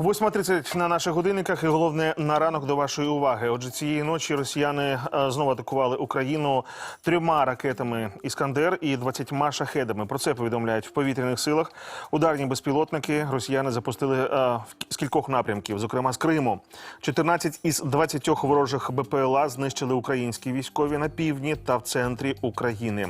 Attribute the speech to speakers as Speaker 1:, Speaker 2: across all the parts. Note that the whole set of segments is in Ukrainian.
Speaker 1: 8.30 на наших годинниках і головне на ранок до вашої уваги. Отже, цієї ночі росіяни е, знову атакували Україну трьома ракетами Іскандер і 20 шахедами. Про це повідомляють в повітряних силах. Ударні безпілотники росіяни запустили е, в- з кількох напрямків, зокрема з Криму. 14 із 20 ворожих БПЛА знищили українські військові на півдні та в центрі України.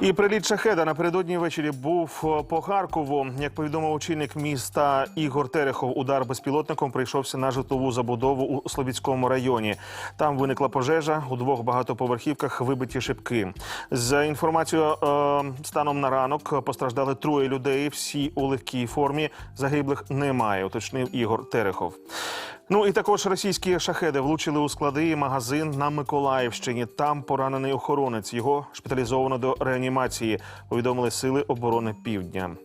Speaker 1: І приліт шахеда напередодні ввечері був е, по Харкову. Як повідомив очільник міста Ігор Терехов, удар безпілотником прийшовся на житлову забудову у Слобідському районі. Там виникла пожежа у двох багатоповерхівках вибиті шибки. За інформацією е, станом на ранок постраждали троє людей. Всі у легкій формі. Загиблих немає. Уточнив Ігор Терехов. Ну і також російські шахеди влучили у склади і магазин на Миколаївщині. Там поранений охоронець. Його шпиталізовано до реанімації. Повідомили сили оборони Півдня.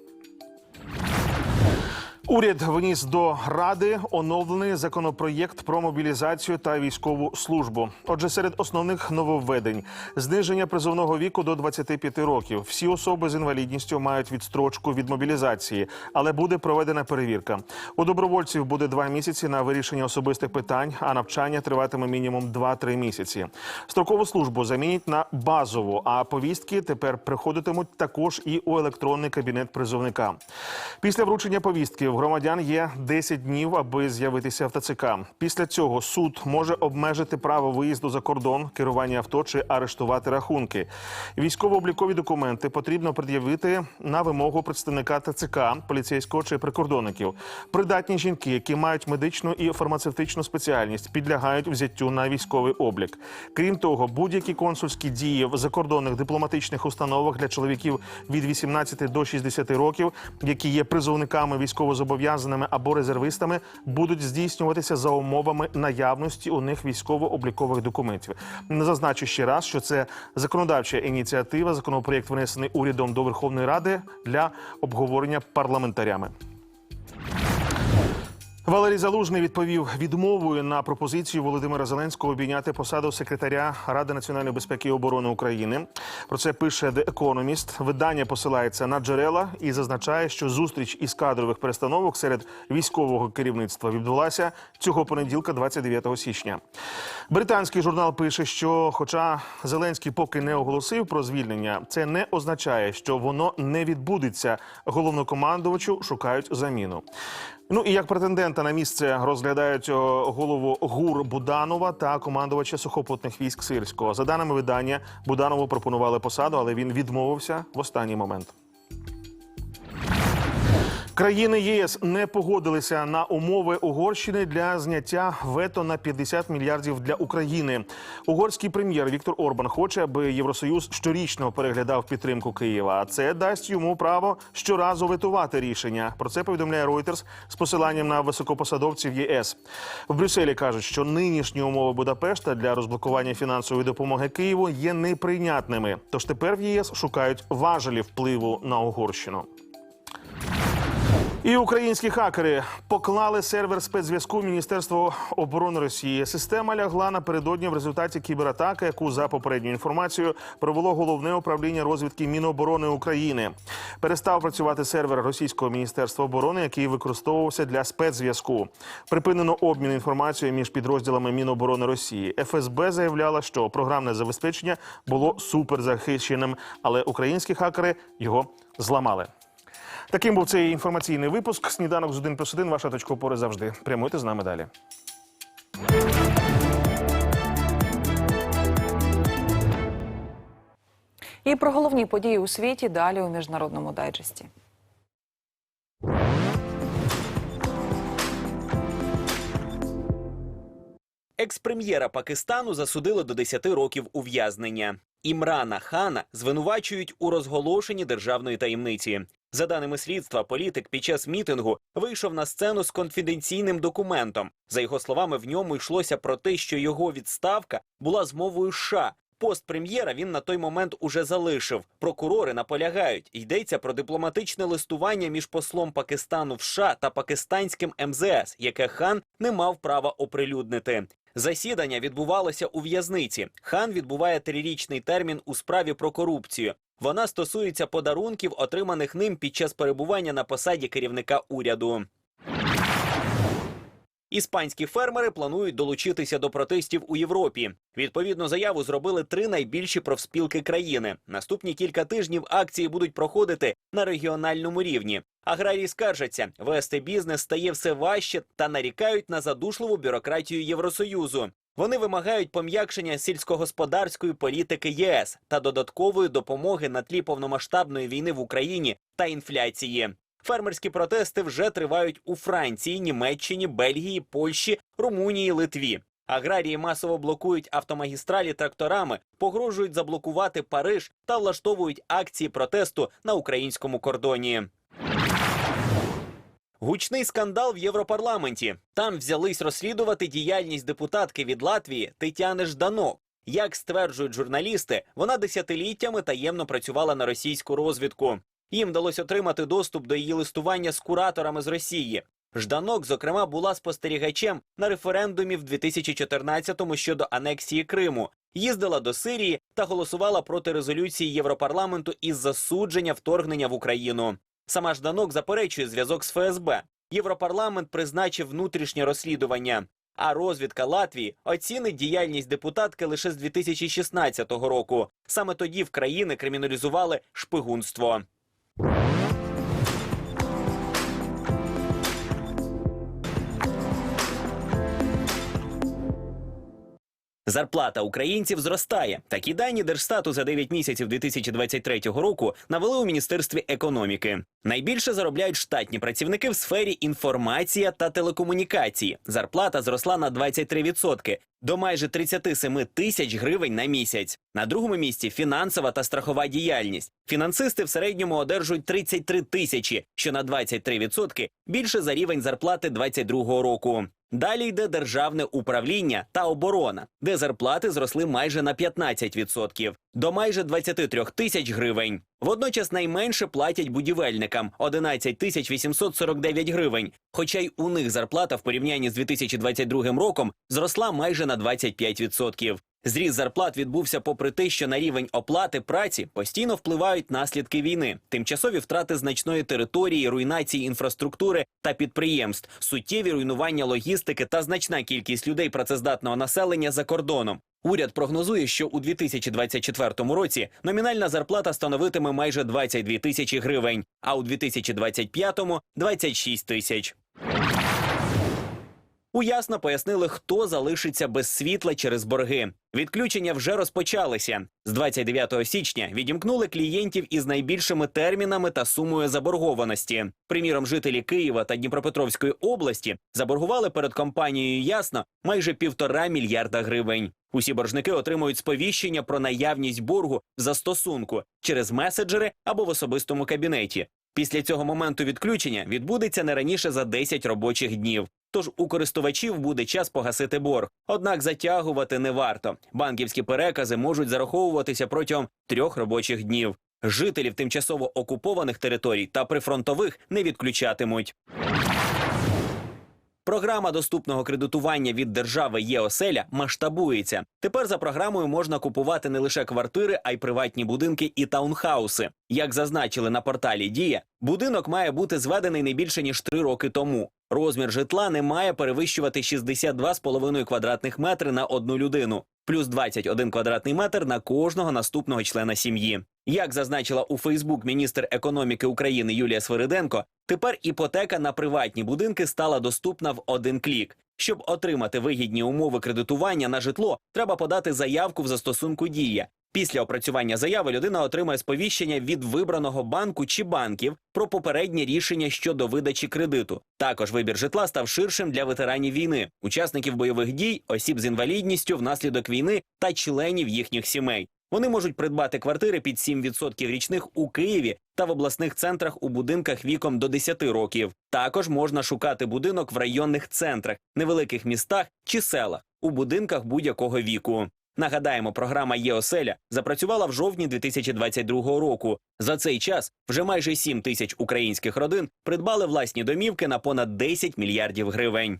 Speaker 1: Уряд вніс до ради оновлений законопроєкт про мобілізацію та військову службу. Отже, серед основних нововведень зниження призовного віку до 25 років. Всі особи з інвалідністю мають відстрочку від мобілізації, але буде проведена перевірка. У добровольців буде два місяці на вирішення особистих питань, а навчання триватиме мінімум 2-3 місяці. Строкову службу замінять на базову, а повістки тепер приходитимуть також і у електронний кабінет призовника. Після вручення повістки в громадян є 10 днів, аби з'явитися в ТЦК. Після цього суд може обмежити право виїзду за кордон, керування авто чи арештувати рахунки. Військово-облікові документи потрібно пред'явити на вимогу представника ТЦК, поліцейського чи прикордонників. Придатні жінки, які мають медичну і фармацевтичну спеціальність, підлягають взяттю на військовий облік. Крім того, будь-які консульські дії в закордонних дипломатичних установах для чоловіків від 18 до 60 років, які є призовниками військовозобов'язаними або резервистами, будуть здійснюватися за умовами наявності у них військово-облікових документів. Не Зазначу ще раз, що це законодавча ініціатива. Законопроєкт внесений урядом до Верховної Ради для обговорення парламентарями. Валерій Залужний відповів відмовою на пропозицію Володимира Зеленського обійняти посаду секретаря Ради національної безпеки і оборони України. Про це пише The Economist. Видання посилається на джерела і зазначає, що зустріч із кадрових перестановок серед військового керівництва відбулася цього понеділка, 29 січня. Британський журнал пише, що, хоча Зеленський поки не оголосив про звільнення, це не означає, що воно не відбудеться. Головнокомандувачу шукають заміну. Ну і як претендента на місце розглядають голову ГУР Буданова та командувача сухопутних військ Сирського. За даними видання, Буданову пропонували посаду, але він відмовився в останній момент. Країни ЄС не погодилися на умови Угорщини для зняття вето на 50 мільярдів для України. Угорський прем'єр Віктор Орбан хоче, аби Євросоюз щорічно переглядав підтримку Києва. А це дасть йому право щоразу ветувати рішення. Про це повідомляє Reuters з посиланням на високопосадовців ЄС. В Брюсселі кажуть, що нинішні умови Будапешта для розблокування фінансової допомоги Києву є неприйнятними. Тож тепер в ЄС шукають важелі впливу на Угорщину. І українські хакери поклали сервер спецзв'язку Міністерства оборони Росії. Система лягла напередодні в результаті кібератаки, яку за попередньою інформацією провело головне управління розвідки Міноборони України. Перестав працювати сервер російського міністерства оборони, який використовувався для спецзв'язку. Припинено обмін інформацією між підрозділами Міноборони Росії. ФСБ заявляла, що програмне забезпечення було суперзахищеним, але українські хакери його зламали. Таким був цей інформаційний випуск. Сніданок з 1 плюс 1. Ваша точка опори завжди. Прямуйте з нами далі.
Speaker 2: І про головні події у світі далі у міжнародному дайджесті.
Speaker 3: Екс-прем'єра Пакистану засудили до 10 років ув'язнення. Імрана Хана звинувачують у розголошенні державної таємниці. За даними слідства, політик під час мітингу вийшов на сцену з конфіденційним документом. За його словами, в ньому йшлося про те, що його відставка була змовою США. Пост прем'єра він на той момент уже залишив. Прокурори наполягають. Йдеться про дипломатичне листування між послом Пакистану в США та пакистанським МЗС, яке хан не мав права оприлюднити. Засідання відбувалося у в'язниці. Хан відбуває трирічний термін у справі про корупцію. Вона стосується подарунків, отриманих ним під час перебування на посаді керівника уряду. Іспанські фермери планують долучитися до протестів у Європі. Відповідну заяву зробили три найбільші профспілки країни. Наступні кілька тижнів акції будуть проходити на регіональному рівні. Аграрії скаржаться, вести бізнес стає все важче та нарікають на задушливу бюрократію Євросоюзу. Вони вимагають пом'якшення сільськогосподарської політики ЄС та додаткової допомоги на тлі повномасштабної війни в Україні та інфляції. Фермерські протести вже тривають у Франції, Німеччині, Бельгії, Польщі, Румунії, Литві. Аграрії масово блокують автомагістралі тракторами, погрожують заблокувати Париж та влаштовують акції протесту на українському кордоні. Гучний скандал в Європарламенті. Там взялись розслідувати діяльність депутатки від Латвії Тетяни Жданок. Як стверджують журналісти, вона десятиліттями таємно працювала на російську розвідку. Їм вдалося отримати доступ до її листування з кураторами з Росії. Жданок, зокрема, була спостерігачем на референдумі в 2014-му щодо анексії Криму. Їздила до Сирії та голосувала проти резолюції Європарламенту із засудження вторгнення в Україну. Сама Жданок заперечує зв'язок з ФСБ. Європарламент призначив внутрішнє розслідування. А розвідка Латвії оцінить діяльність депутатки лише з 2016 року. Саме тоді в країни криміналізували шпигунство. Зарплата українців зростає. Такі дані Держстату за 9 місяців 2023 року навели у міністерстві економіки. Найбільше заробляють штатні працівники в сфері інформація та телекомунікації. Зарплата зросла на 23% до майже 37 тисяч гривень на місяць. На другому місці фінансова та страхова діяльність. Фінансисти в середньому одержують 33 тисячі, що на 23% більше за рівень зарплати 2022 року. Далі йде державне управління та оборона, де зарплати зросли майже на 15%, до майже 23 тисяч гривень. Водночас найменше платять будівельникам 11 тисяч 849 гривень. Хоча й у них зарплата в порівнянні з 2022 роком зросла майже на 25%. Зріст зарплат відбувся попри те, що на рівень оплати праці постійно впливають наслідки війни, тимчасові втрати значної території, руйнації інфраструктури та підприємств, суттєві руйнування логістики та значна кількість людей працездатного населення за кордоном. Уряд прогнозує, що у 2024 році номінальна зарплата становитиме майже 22 тисячі гривень, а у 2025 – 26 тисяч. Уясно пояснили, хто залишиться без світла через борги. Відключення вже розпочалися. З 29 січня відімкнули клієнтів із найбільшими термінами та сумою заборгованості. Приміром, жителі Києва та Дніпропетровської області заборгували перед компанією Ясно майже півтора мільярда гривень. Усі боржники отримують сповіщення про наявність боргу в застосунку через меседжери або в особистому кабінеті. Після цього моменту відключення відбудеться не раніше за 10 робочих днів. Тож у користувачів буде час погасити борг. Однак затягувати не варто. Банківські перекази можуть зараховуватися протягом трьох робочих днів. Жителів тимчасово окупованих територій та прифронтових не відключатимуть. Програма доступного кредитування від держави ЄОселя масштабується. Тепер за програмою можна купувати не лише квартири, а й приватні будинки і таунхауси. Як зазначили на порталі Дія, будинок має бути зведений не більше ніж три роки тому. Розмір житла не має перевищувати 62,5 квадратних метри на одну людину, плюс 21 квадратний метр на кожного наступного члена сім'ї. Як зазначила у Фейсбук міністр економіки України Юлія Свириденко, тепер іпотека на приватні будинки стала доступна в один клік. Щоб отримати вигідні умови кредитування на житло, треба подати заявку в застосунку Дія. Після опрацювання заяви людина отримає сповіщення від вибраного банку чи банків про попереднє рішення щодо видачі кредиту. Також вибір житла став ширшим для ветеранів війни, учасників бойових дій, осіб з інвалідністю внаслідок війни та членів їхніх сімей. Вони можуть придбати квартири під 7% річних у Києві та в обласних центрах у будинках віком до 10 років. Також можна шукати будинок в районних центрах, невеликих містах чи селах у будинках будь-якого віку. Нагадаємо, програма ЄОселя запрацювала в жовтні 2022 року. За цей час вже майже 7 тисяч українських родин придбали власні домівки на понад 10 мільярдів гривень.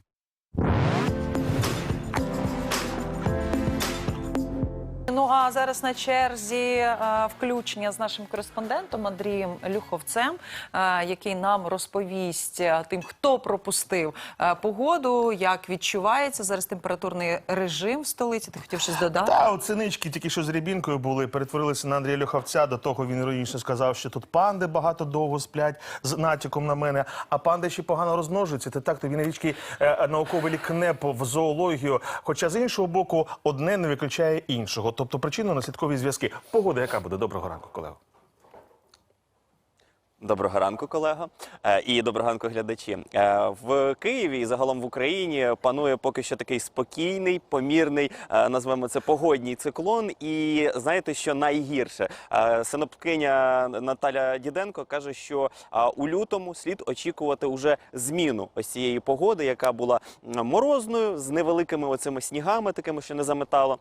Speaker 2: А зараз на черзі е, включення з нашим кореспондентом Андрієм Люховцем, е, який нам розповість е, тим, хто пропустив погоду, як відчувається зараз температурний режим в столиці. Ти хотів щось додати?
Speaker 1: Та от тільки що з рябінкою були, перетворилися на Андрія Люхавця. До того він іронічно сказав, що тут панди багато довго сплять з натяком на мене, а панди ще погано розмножуються. Це так тобі навічки е, науковий лік НЕП в зоологію. Хоча з іншого боку, одне не виключає іншого. Тобто причинно-наслідкові зв'язки. Погода, яка буде? Доброго ранку, колего.
Speaker 4: Доброго ранку, колего, Е, і доброго ранку, глядачі. Е, В Києві і загалом в Україні панує поки що такий спокійний, помірний, е, назвемо це погодній циклон. І знаєте, що найгірше? Синоптикиня Наталя Діденко каже, що у лютому слід очікувати уже зміну ось цієї погоди, яка була морозною з невеликими оцими снігами, такими, що не заметало.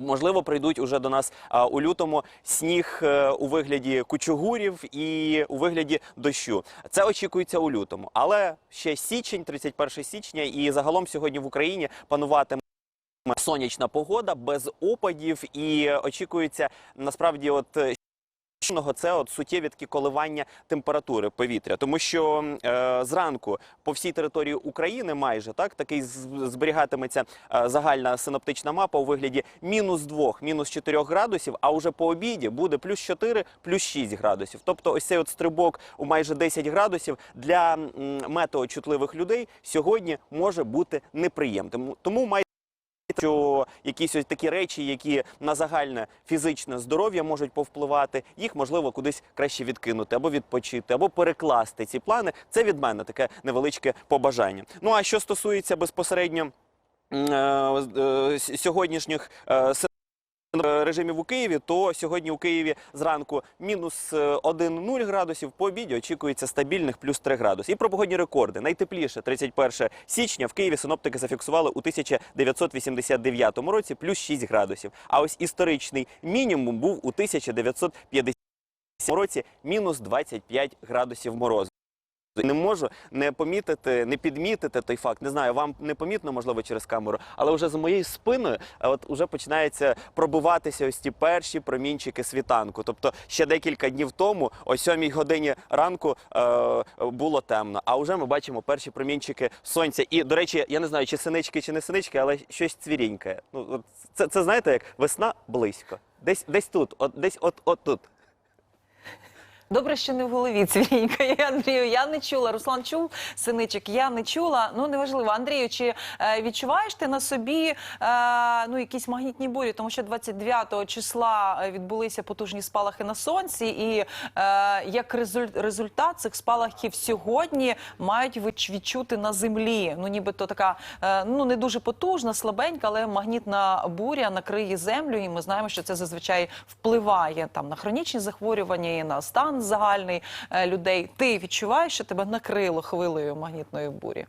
Speaker 4: Можливо, прийдуть уже до нас у лютому сніг е, у вигляді кучугурів і у вигляді дощу. Це очікується у лютому, але ще січень, 31 січня, і загалом сьогодні в Україні пануватиме. Сонячна погода без опадів, і очікується насправді, от е, це от суттєві такі коливання температури повітря, тому що е, зранку по всій території України майже так такий зберігатиметься е, загальна синоптична мапа у вигляді мінус 2, мінус 4 градусів. А уже по обіді буде плюс 4, плюс 6 градусів. Тобто, ось цей от стрибок у майже 10 градусів для м, метеочутливих людей сьогодні може бути неприємним. Тому май що якісь ось такі речі, які на загальне фізичне здоров'я можуть повпливати, їх можливо кудись краще відкинути або відпочити, або перекласти ці плани. Це від мене таке невеличке побажання. Ну а що стосується безпосередньо е, е, сьогоднішніх е, режимів у Києві, то сьогодні у Києві зранку мінус 1-0 градусів, по обіді очікується стабільних плюс 3 градуси. І про погодні рекорди. Найтепліше 31 січня в Києві синоптики зафіксували у 1989 році плюс 6 градусів. А ось історичний мінімум був у 1950 році мінус 25 градусів морозу. Не можу не помітити, не підмітити той факт. Не знаю, вам не помітно, можливо, через камеру, але вже за моєю спиною е, от уже починається пробиватися ось ті перші промінчики світанку. Тобто ще декілька днів тому, о 7 годині ранку, е, було темно. А вже ми бачимо перші промінчики сонця. І, до речі, я не знаю, чи синички, чи не синички, але щось цвірінькає. Ну, це, це знаєте, як весна близько. Десь десь тут, от десь от, от тут.
Speaker 2: Добре, що не в голові цвірінькає, Андрію. Я не чула. Руслан чув синичок, я не чула. Ну неважливо. Андрію, чи е, відчуваєш ти на собі е, ну якісь магнітні бурі? Тому що 29 числа е, відбулися потужні спалахи на сонці, і е, як резуль- результат цих спалахів сьогодні мають відчути на землі. Ну нібито така е, ну не дуже потужна, слабенька, але магнітна буря накриє землю. І ми знаємо, що це зазвичай впливає там на хронічні захворювання і на стан загальний е, людей. Ти відчуваєш, що тебе накрило хвилею магнітної бурі?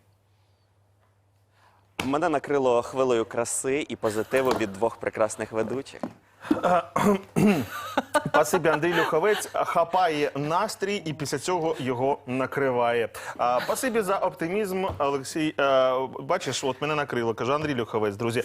Speaker 4: Мене накрило хвилею краси і позитиву від двох прекрасних ведучих.
Speaker 1: Спасибі, Андрій Люховець хапає настрій і після цього його накриває. А, Спасибі за оптимізм, Олексій. Бачиш, от мене накрило, каже Андрій Люховець, друзі.